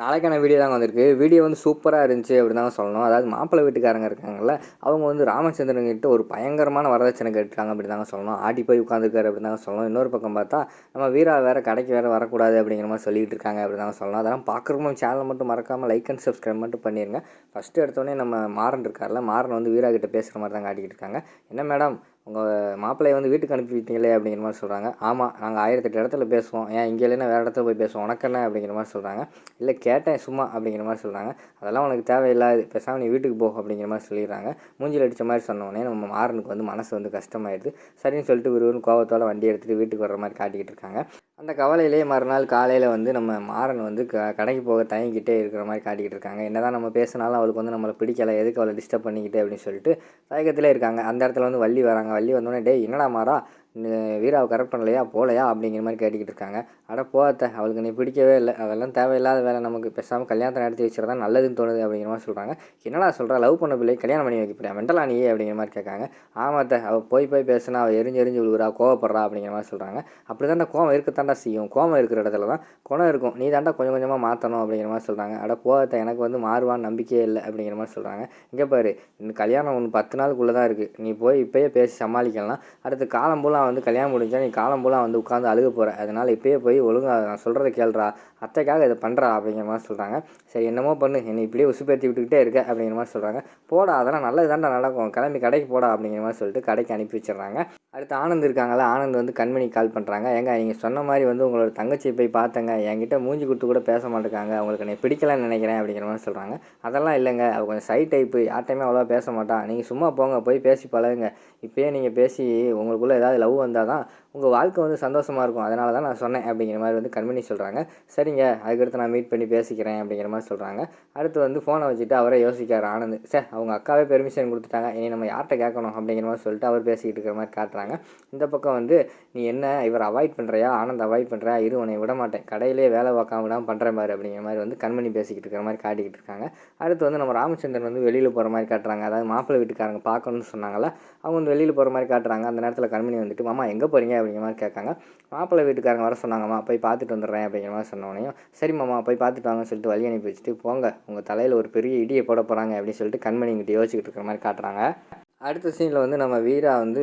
நாளைக்கான வீடியோ தாங்க வந்திருக்கு. வீடியோ வந்து சூப்பராக இருந்துச்சு அப்படின்னு தான் சொல்லணும். அதாவது மாப்பிள்ளை வீட்டுக்காரங்க இருக்காங்கல்ல அவங்க வந்து ராமச்சந்திரன் கிட்ட ஒரு பயங்கரமான வரதட்சணை கேட்டுருக்காங்க அப்படி தாங்க சொல்லணும். ஆடி போய் உட்காந்துருக்காரு அப்படி தாங்க சொல்லணும். இன்னொரு பக்கம் பார்த்தா நம்ம வீரா வேறு கடைக்கு வேறு வரக்கூடாது அப்படிங்கிற மாதிரி சொல்லிகிட்டு இருக்காங்க அப்படி தாங்க சொல்லணும். அதெல்லாம் பார்க்குறவங்க சேனலை மட்டும் மறக்காமல் லைக் அண்ட் சப்ஸ்கிரைப் மட்டும் பண்ணிடுங்க ஃபஸ்ட்டு எடுத்தோடனே நம்ம மாறன் இருக்கார்ல மாறன் வந்து வீரா கிட்ட பேசுகிற மாதிரி தான் காட்டிக்கிட்டு இருக்காங்க. என்ன மேடம் உங்கள் மாப்பிள்ளையை வந்து வீட்டுக்கு அனுப்பிவிட்டீங்களே அப்படிங்கிற மாதிரி சொல்கிறாங்க ஆமாம் நாங்கள் ஆயிரத்தெட்டு இடத்துல பேசுவோம். ஏன் இங்கே இல்லைன்னா வேறு இடத்துல போய் பேசுவோம். உனக்கு என்ன அப்படிங்கிற மாதிரி சொல்கிறாங்க இல்லை கேட்டேன் சும்மா அப்படிங்கிற மாதிரி சொல்கிறாங்க அதெல்லாம் உனக்கு தேவையில்லாது. பேசாமல் நீ வீட்டுக்கு போ அப்படிங்கிற மாதிரி சொல்லிடுறாங்க. மூஞ்சில் அடித்த மாதிரி சொன்னோடனே நம்ம மாறனுக்கு வந்து மனசு வந்து கஷ்டமாயிடுது. சரின்னு சொல்லிட்டு விறுவிறுன்னு கோவத்தோட வண்டி எடுத்துகிட்டு வீட்டுக்கு வர்ற மாதிரி காட்டிக்கிட்டு இருக்காங்க. அந்த கவலையிலேயே மறுநாள் காலையில் வந்து நம்ம மாறன் வந்து க கடைக்கு போக தயங்கிட்டே இருக்கிற மாதிரி காட்டிக்கிட்டு இருக்காங்க. என்னதான் நம்ம பேசினாலும் அவளுக்கு வந்து நம்மளை பிடிக்கல எதுக்கு அவளை டிஸ்டர்ப் பண்ணிக்கிட்டு அப்படின்னு சொல்லிட்டு தயக்கத்திலே இருக்காங்க. அந்த இடத்துல வந்து வள்ளி வராங்க. வள்ளி வந்தோடனே டே என்னடா மாறா? வீராவை கரெக்ட் பண்ணலையா? போகலையா? அப்படிங்கிற மாதிரி கேட்டுக்கிட்டு இருக்காங்க. அட போகாத அவளுக்கு நீ பிடிக்கவே இல்லை. அதெல்லாம் தேவையில்லாத வேலை. நமக்கு பேசாமல் கல்யாணத்தை நடத்தி வச்சுருந்தா நல்லதுன்னு தோணுது அப்படிங்கிற மாதிரி சொல்கிறாங்க என்னடா சொல்கிறா லவ் பண்ண பிள்ளை கல்யாணம் பண்ணி வைக்க போறியா? மெண்டலா நீயே அப்படிங்கிற மாதிரி கேட்காங்க. ஆமாத்த அவள் போய் போய் பேசினா அவள் எரிஞ்சு எரிஞ்சு விழுகுறா கோவப்படுறா அப்படிங்கிற மாதிரி சொல்கிறாங்க அப்படி தான் கோவம் இருக்கத்தாண்டா செய்யும். கோவம் இருக்கிற இடத்துல தான் குணம் இருக்கும். நீ தாண்டா கொஞ்சம் கொஞ்சமாக மாற்றணும் அப்படிங்கிற மாதிரி சொல்கிறாங்க அட போகாத எனக்கு வந்து மாறுவான்னு நம்பிக்கையே இல்லை அப்படிங்கிற மாதிரி சொல்கிறாங்க இங்கே பாரு கல்யாணம் ஒன்று பத்து நாளுக்குள்ளே தான் இருக்குது நீ போய் இப்போயே பேசி சமாளிக்கலாம். அடுத்து காலம் பூரா வந்து கல்யாணம் முடிஞ்சா நீ காலம் போல வந்து உட்காந்து அழுக போகிற அதனால் இப்போயே போய் ஒழுங்காக நான் சொல்கிறத கேள்றா அத்தைக்காக இதை பண்ணுறா அப்படிங்கிற மாதிரி சொல்கிறாங்க சரி என்னமோ பண்ணு. என்னை இப்படியே உசுப்பேற்றி விட்டுக்கிட்டே இருக்க அப்படிங்கிற மாதிரி சொல்கிறாங்க போடா அதெல்லாம் நல்லது தாண்டா நடக்கும். கிளம்பி கடைக்கு போடா அப்படிங்கிற மாதிரி சொல்லிட்டு கடைக்கு அனுப்பி வச்சிடுறாங்க. அடுத்து ஆனந்த் இருக்காங்களா ஆனந்த் வந்து கண்மணி கால் பண்ணுறாங்க ஏங்க நீங்கள் சொன்ன மாதிரி வந்து உங்களோட தங்கச்சியை போய் பார்த்தங்க. என்கிட்ட மூஞ்சி கொடுத்து கூட பேச மாட்டேங்காங்க அவங்களுக்கு என்னை பிடிக்கலன்னு நினைக்கிறேன் அப்படிங்கிற மாதிரி சொல்கிறாங்க அதெல்லாம் இல்லைங்க. அவள் கொஞ்சம் சை டைப்பு யார்ட்டையுமே அவ்வளோவா பேச மாட்டான் நீங்கள் சும்மா போங்க போய் பேசி பழகுங்க. இப்போயே நீங்கள் பேசி உங்களுக்குள்ளே ஏதாவது லவ் வந்தால் தான் உங்கள் வாழ்க்கை வந்து சந்தோஷமாக இருக்கும். அதனால தான் நான் சொன்னேன் அப்படிங்கிற மாதிரி வந்து கண்மணி சொல்கிறாங்க சரிங்க அதுக்கடுத்து நான் மீட் பண்ணி பேசிக்கிறேன் அப்படிங்கிற மாதிரி சொல்கிறாங்க அடுத்து வந்து ஃபோனை வச்சுட்டு அவரே யோசிக்கார் ஆனந்த். சார் அவங்க அக்காவே பெர்மிஷன் கொடுத்துட்டாங்க. இனி நம்ம யார்கிட்ட கேட்கணும் அப்படிங்கிற மாதிரி சொல்லிட்டு அவர் பேசிக்கிட்டு இருக்கிற மாதிரி காட்டுறாங்க. இந்த பக்கம் வந்து நீ என்ன இவர் அவாய்ட் பண்ணுறியா ஆனந்த் அவாய்ட் பண்ணுறியா இரு உன்னை விட மாட்டேன். கடையிலே வேலை பார்க்காம விடாமல் பண்ணுற மாதிரி அப்படிங்கிற மாதிரி வந்து கண்மணி பேசிக்கிட்டு இருக்கிற மாதிரி காட்டிக்கிட்டு இருக்காங்க. அடுத்து வந்து நம்ம ராமச்சந்திரன் வந்து வெளியில் போகிற மாதிரி காட்டுறாங்க. அதாவது மாப்பிள்ளை வீட்டுக்காரங்க பார்க்கணும்னு சொன்னாங்களா அவங்க வந்து வெளியில் போகிற மாதிரி காட்டுறாங்க. அந்த நேரத்தில் கண்மணி வந்துட்டு மாமா எங்கே போகிறீங்க அப்படிங்கிற மாதிரி கேட்காங்க. மாப்பிள்ளை வீட்டுக்காரங்க வர சொன்னாங்கம்மா போய் பார்த்துட்டு வந்துடுறேன் அப்படிங்கிற மாதிரி சொன்னோடனையும் சரி மாமா போய் பார்த்துட்டு வாங்கன்னு சொல்லிட்டு வழி அனுப்பி வச்சுட்டு போங்க. உங்கள் தலையில் ஒரு பெரிய இடியை போட போகிறாங்க அப்படின்னு சொல்லிட்டு கண்மணி இங்கிட்ட யோசிச்சுக்கிட்டு இருக்கிற மாதிரி காட்டுறாங்க. அடுத்த சீனில் வந்து நம்ம வீரா வந்து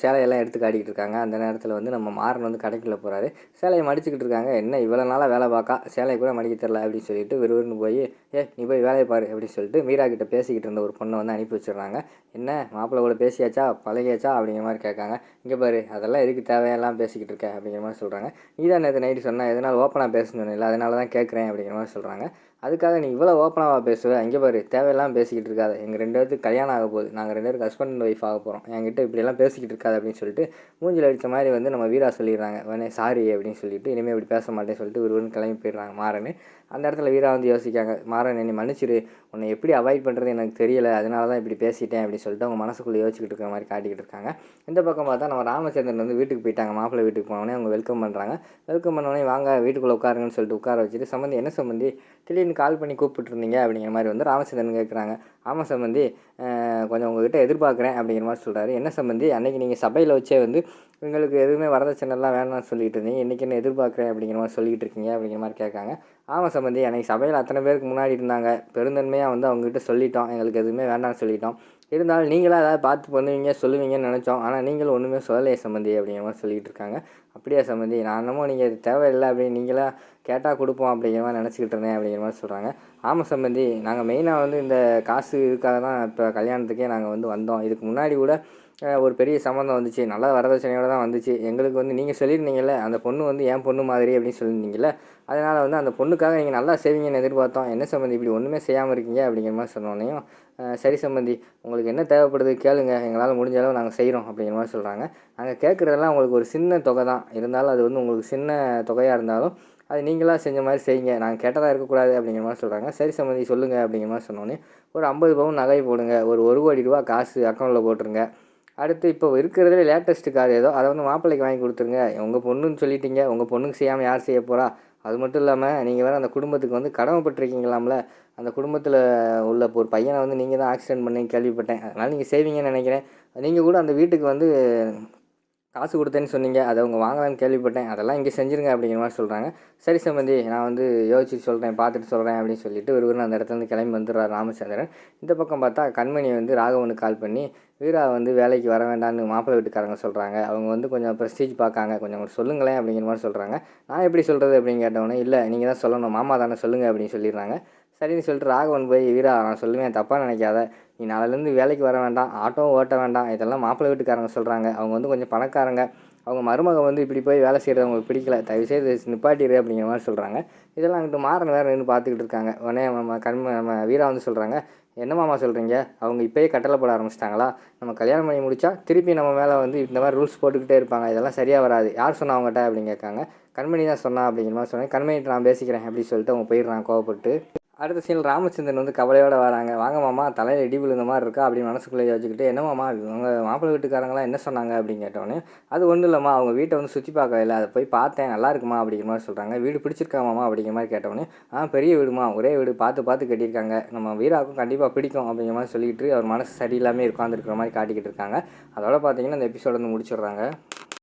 சேலையெல்லாம் எடுத்து காட்டிக்கிட்டு இருக்காங்க அந்த நேரத்தில் வந்து நம்ம மாறன் வந்து கடைக்குள்ளே போகிறாரு சேலையை மடிச்சுக்கிட்டு இருக்காங்க. என்ன இவ்வளோ நாளாக வேலை பார்க்கா சேலையை கூட மடிக்க தெரில அப்படின்னு சொல்லிட்டு விறுவிறுன்னு போய் ஏ நீ போய் வேலையை பாரு அப்படின்னு சொல்லிட்டு மீரா கிட்ட பேசிக்கிட்டு இருந்த ஒரு பொண்ணை வந்து அனுப்பி வச்சிடுறாங்க. என்ன மாப்பிள்ளை கூட பேசியாச்சா? பழகியாச்சா? அப்படிங்கிற மாதிரி கேட்காங்க. இங்கே பாரு அதெல்லாம் எதுக்கு தேவையெல்லாம் பேசிக்கிட்டு இருக்க? அப்படிங்கிற மாதிரி சொல்கிறாங்க நீ தான் நேற்று நைட்டு சொன்னால் எதனால் ஓப்பனாக பேசணும் இல்லை அதனால தான் கேட்குறேன் அப்படிங்கிற மாதிரி சொல்கிறாங்க அதுக்காக நீ இவ்வளோ ஓப்பனாக பேசுவ? இங்கே பாரு தேவையெல்லாம் பேசிக்கிட்டு இருக்காது. எங்கள் ரெண்டு பேருக்கு கல்யாணம் ஆக போகுது. நாங்கள் ரெண்டு பேருக்கு ஹஸ்பண்ட் அண்ட் ஒய்ஃப் ஆக போகிறோம் என்கிட்ட இப்படியெல்லாம் பேசிக்கிட்டு இருக்காது அப்படின்னு சொல்லிட்டு மூஞ்சில் அடித்த மாதிரி வந்து நம்ம வீரா சொல்லிடுறாங்க. உடனே சாரி அப்படின்னு சொல்லிட்டு இனிமேல் இப்படி பேச மாட்டேன்னு சொல்லிட்டு ஒருவன் கிளம்பி போயிடுறாங்க மாறன். அந்த இடத்துல வீரா வந்து யோசிக்காங்க மாறன் என்னை மன்னிச்சிரு. உன்னை எப்படி அவாய்ட் பண்ணுறது எனக்கு தெரியல. அதனால தான் இப்படி பேசிட்டேன் அப்படின்னு சொல்லிட்டு அவங்க மனசுக்குள்ளே யோசிச்சுக்கிட்டு இருக்கிற மாதிரி காட்டிக்கிட்டு இருக்காங்க. இந்த பக்கம் பார்த்தா நம்ம ராமச்சந்திரன் வந்து வீட்டுக்கு போயிட்டாங்க. மாப்பிள்ளை வீட்டுக்கு போனோடனே அவங்க வெல்கம் பண்ணுறாங்க வெல்கம் பண்ணோடனே வாங்க வீட்டுக்குள்ளே உட்காருங்கன்னு சொல்லிட்டு உட்கார வச்சுட்டு சம்மந்தி என்ன சம்மந்தி திடீர்னு கால் பண்ணி கூப்பிட்டுருந்தீங்க அப்படிங்கிற மாதிரி வந்து ராமச்சந்திரன் கேட்குறாங்க ஆமாம் சம்மந்தி கொஞ்சம் உங்ககிட்ட எதிர்பார்க்குறேன் அப்படிங்கிற மாதிரி சொல்கிறாரு என்ன சம்மந்தி அன்னைக்கு நீங்கள் சபையில் வச்சே வந்து உங்களுக்கு எதுவுமே வரதட்சணைலாம் வேணாம்னு சொல்லிட்டு இருந்தீங்க. இன்றைக்கி என்ன எதிர்பார்க்குறேன் அப்படிங்கிற மாதிரி சொல்லிகிட்டு இருக்கீங்க அப்படிங்கிற மாதிரி கேட்காங்க. ஆமாம் சம்பந்தி அன்னைக்கு சபையில் அத்தனை பேருக்கு முன்னாடி இருந்தாங்க. பெருந்தன்மையாக வந்து அவங்ககிட்ட சொல்லிட்டோம். எங்களுக்கு எதுவுமே வேண்டாம்னு சொல்லிட்டோம். இருந்தாலும் நீங்களாக ஏதாவது பார்த்து பண்ணுவீங்க சொல்லுவீங்கன்னு நினச்சோம். ஆனால் நீங்களும் ஒன்றுமே சொல்லலையே சம்மந்தி அப்படிங்கிற மாதிரி சொல்லிகிட்டு இருக்காங்க. அப்படியா சம்மந்தி நான் என்னமோ நீங்கள் இது தேவையில்லை அப்படின்னு நீங்களாக கேட்டால் கொடுப்போம் அப்படிங்கிற மாதிரி நினச்சிக்கிட்டு இருந்தேன் அப்படிங்கிற மாதிரி சொல்கிறாங்க ஆமாம் சம்மந்தி நாங்கள் மெயினாக வந்து இந்த காசு இதுக்காக தான் இப்போ கல்யாணத்துக்கே நாங்கள் வந்து வந்தோம். இதுக்கு முன்னாடி கூட ஒரு பெரிய சம்மந்தம் வந்துச்சு. நல்லா வரதட்சணையோட தான் வந்துச்சு. எங்களுக்கு வந்து நீங்கள் சொல்லியிருந்தீங்கல்ல அந்த பொண்ணு வந்து என் பொண்ணு மாதிரி அப்படின்னு சொல்லியிருந்தீங்கல்ல அதனால் வந்து அந்த பொண்ணுக்காக நீங்கள் நல்லா செய்வீங்கன்னு எதிர்பார்த்தோம். என்ன சம்மந்தி இப்படி ஒன்றுமே செய்யாமல் இருக்கீங்க அப்படிங்கிற மாதிரி சொன்னோன்னையும் சரி சம்மந்தி உங்களுக்கு என்ன தேவைப்படுது கேளுங்க எங்களால் முடிஞ்ச அளவு நாங்கள் செய்கிறோம் அப்படிங்கிற மாதிரி சொல்கிறாங்க நாங்கள் கேட்குறதெல்லாம் உங்களுக்கு ஒரு சின்ன தொகை தான். இருந்தாலும் அது வந்து உங்களுக்கு சின்ன தொகையாக இருந்தாலும் அது நீங்களாக செஞ்ச மாதிரி செய்யுங்க. நாங்கள் கேட்டதாக இருக்கக்கூடாது அப்படிங்கிற மாதிரி சொல்கிறாங்க சரி சம்மந்தி சொல்லுங்கள் அப்படிங்கிற மாதிரி சொன்னோன்னே ஒரு ஐம்பது பவுன் நகை போடுங்க. ஒரு ஒரு கோடி ரூபா காசு அக்கௌண்ட்டில் போட்டுருங்க. அடுத்து இப்போ இருக்கிறதுல லேட்டஸ்ட்டு கார் ஏதோ அதை வந்து மாப்பிள்ளைக்கு வாங்கி கொடுத்துருங்க. உங்கள் பொண்ணுன்னு சொல்லிட்டீங்க. உங்கள் பொண்ணுக்கு செய்யாமல் யார் செய்ய போகிறா அது மட்டும் இல்லாமல் நீங்கள் வேறு அந்த குடும்பத்துக்கு வந்து கடமைப்பட்டிருக்கீங்களாம்ல? அந்த குடும்பத்தில் உள்ள ஒரு பையனை வந்து நீங்கள் தான் ஆக்சிடென்ட் பண்ணி கேள்விப்பட்டேன். அதனால் நீங்கள் செய்வீங்கன்னு நினைக்கிறேன். நீங்கள் கூட அந்த வீட்டுக்கு வந்து காசு கொடுத்தேன்னு சொன்னீங்க அதை அவங்க வாங்கலாம்னு கேள்விப்பட்டேன் அதெல்லாம் இங்கே செஞ்சுருங்க அப்படிங்கிற மாதிரி சொல்கிறாங்க சரி சம்பந்தி நான் வந்து யோசிச்சு சொல்கிறேன் பார்த்துட்டு சொல்கிறேன் அப்படின்னு சொல்லிட்டு ஒருவர் அந்த இடத்துலேருந்து கிளம்பி வந்துடுறாரு ராமச்சந்திரன். இந்த பக்கம் பார்த்தா கண்மணி வந்து ராகவனுக்கு கால் பண்ணி வீரா வந்து வேலைக்கு வர வேண்டாம்னு மாப்பிள்ளை வீட்டுக்காரங்க சொல்கிறாங்க அவங்க வந்து கொஞ்சம் ப்ரெஸ்டீஜ் பார்க்காங்க. கொஞ்சம் சொல்லுங்களேன் அப்படிங்கிற மாதிரி சொல்கிறாங்க நான் எப்படி சொல்கிறது அப்படின்னு கேட்டவொன்னே இல்லை நீங்கள் தான் சொல்லணும். மாமா தானே சொல்லுங்கள் அப்படின்னு சொல்லிடுறாங்க. சரின்னு சொல்லிட்டு ராகவன் போய் வீரா நான் சொல்லுவேன். தப்பாக நினைக்காத. நீ நாளையிலேருந்து வேலைக்கு வர வேண்டாம் ஆட்டோவும் ஓட்ட வேண்டாம் இதெல்லாம் மாப்பிள்ளை வீட்டுக்காரங்க சொல்கிறாங்க அவங்க வந்து கொஞ்சம் பணக்காரங்க. அவங்க மருமக வந்து இப்படி போய் வேலை செய்கிறது அவங்களுக்கு பிடிக்கல. தயவுசெய்து நிப்பாட்டிடு அப்படிங்கிற மாதிரி சொல்கிறாங்க இதெல்லாம் அங்கிட்டு மாறன் வேறு நின்று பார்த்துக்கிட்டு இருக்காங்க. உடனே நம்ம கண்ம நம்ம வீரா வந்து சொல்கிறாங்க என்ன மாமா சொல்கிறீங்க அவங்க இப்போயே கட்டளை போட ஆரம்பிச்சிட்டாங்களா? நம்ம கல்யாணம் பண்ணி முடித்தா திருப்பி நம்ம மேலே வந்து இந்த மாதிரி ரூல்ஸ் போட்டுக்கிட்டே இருப்பாங்க. இதெல்லாம் சரியாக வராது. யார் சொன்னா அவங்ககிட்ட? அப்படின்னு கேட்காங்க. கண்மணி தான் சொன்னா அப்படிங்கிற மாதிரி சொன்னேன். கண்மணிட்டு நான் பேசிக்கிறேன். அப்படின்னு சொல்லிட்டு அவங்க போயிடுறான் கோவப்பட்டு அடுத்த சீனில் ராமச்சந்திரன் வந்து கவலையோடு வராங்க. வாங்க மாமா தலையில் இடி விழுந்த மாதிரி இருக்கா? அப்படின்னு மனசுக்குள்ளே யோசிச்சுக்கிட்டு என்ன மாமா மாப்பிள்ளை வீட்டுக்காரங்களாம் என்ன சொன்னாங்க? அப்படின்னு கேட்டோன்னே அது ஒன்றும் இல்லைம்மா அவங்க வீட்டை வந்து சுற்றி பார்க்கவே இல்லை. அதை போய் பார்த்தேன். நல்லா இருக்குமா? அப்படிங்கிற மாதிரி சொல்கிறாங்க வீடு பிடிச்சிருக்கா மாமா? அப்படிங்கிற மாதிரி கேட்டோன்னே ஆ பெரிய வீடுமா. ஒரே வீடு பார்த்து பார்த்து கட்டியிருக்காங்க. நம்ம வீராக்கும் கண்டிப்பாக பிடிக்கும். அப்படிங்கிற மாதிரி சொல்லிட்டு அவர் மனசு சரியில்லாமல் உட்காந்துருக்கிற மாதிரி காட்டிக்கிட்டு இருக்காங்க. அதோட பார்த்தீங்கன்னா இந்த எபிசோட வந்து முடிச்சிடுறாங்க.